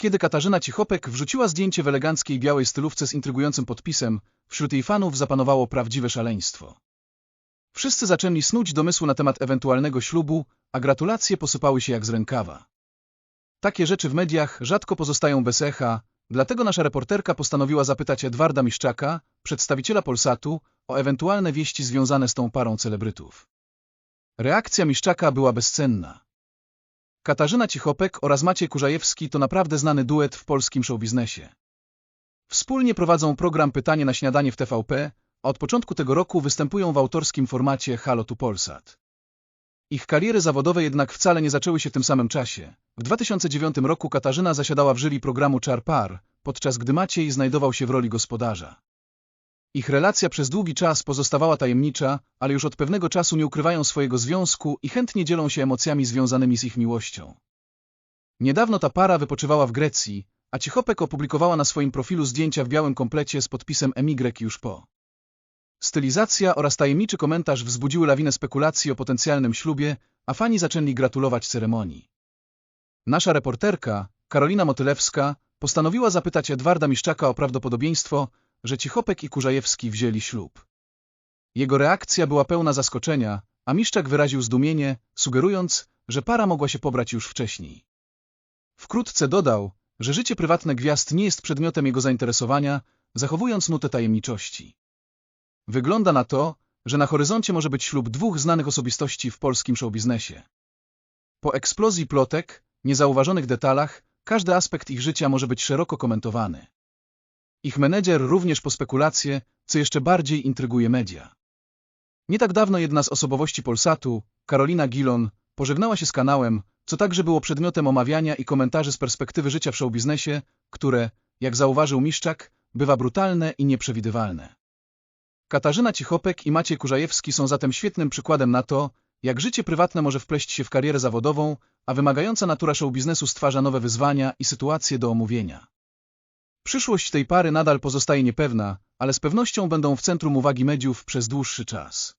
Kiedy Katarzyna Cichopek wrzuciła zdjęcie w eleganckiej białej stylówce z intrygującym podpisem, wśród jej fanów zapanowało prawdziwe szaleństwo. Wszyscy zaczęli snuć domysły na temat ewentualnego ślubu, a gratulacje posypały się jak z rękawa. Takie rzeczy w mediach rzadko pozostają bez echa, dlatego nasza reporterka postanowiła zapytać Edwarda Miszczaka, przedstawiciela Polsatu, o ewentualne wieści związane z tą parą celebrytów. Reakcja Miszczaka była bezcenna. Katarzyna Cichopek oraz Maciej Kurzajewski to naprawdę znany duet w polskim showbiznesie. Wspólnie prowadzą program Pytanie na śniadanie w TVP, a od początku tego roku występują w autorskim formacie Halo tu Polsat. Ich kariery zawodowe jednak wcale nie zaczęły się w tym samym czasie. W 2009 roku Katarzyna zasiadała w jury programu Czar Par, podczas gdy Maciej znajdował się w roli gospodarza. Ich relacja przez długi czas pozostawała tajemnicza, ale już od pewnego czasu nie ukrywają swojego związku i chętnie dzielą się emocjami związanymi z ich miłością. Niedawno ta para wypoczywała w Grecji, a Cichopek opublikowała na swoim profilu zdjęcia w białym komplecie z podpisem Emigrek już po. Stylizacja oraz tajemniczy komentarz wzbudziły lawinę spekulacji o potencjalnym ślubie, a fani zaczęli gratulować ceremonii. Nasza reporterka, Karolina Motylewska, postanowiła zapytać Edwarda Miszczaka o prawdopodobieństwo, że Cichopek i Kurzajewski wzięli ślub. Jego reakcja była pełna zaskoczenia, a Miszczak wyraził zdumienie, sugerując, że para mogła się pobrać już wcześniej. Wkrótce dodał, że życie prywatne gwiazd nie jest przedmiotem jego zainteresowania, zachowując nutę tajemniczości. Wygląda na to, że na horyzoncie może być ślub dwóch znanych osobistości w polskim showbiznesie. Po eksplozji plotek, niezauważonych detalach, każdy aspekt ich życia może być szeroko komentowany. Ich menedżer również po spekulacje, co jeszcze bardziej intryguje media. Nie tak dawno jedna z osobowości Polsatu, Karolina Gilon, pożegnała się z kanałem, co także było przedmiotem omawiania i komentarzy z perspektywy życia w showbiznesie, które, jak zauważył Miszczak, bywa brutalne i nieprzewidywalne. Katarzyna Cichopek i Maciej Kurzajewski są zatem świetnym przykładem na to, jak życie prywatne może wpleść się w karierę zawodową, a wymagająca natura showbiznesu stwarza nowe wyzwania i sytuacje do omówienia. Przyszłość tej pary nadal pozostaje niepewna, ale z pewnością będą w centrum uwagi mediów przez dłuższy czas.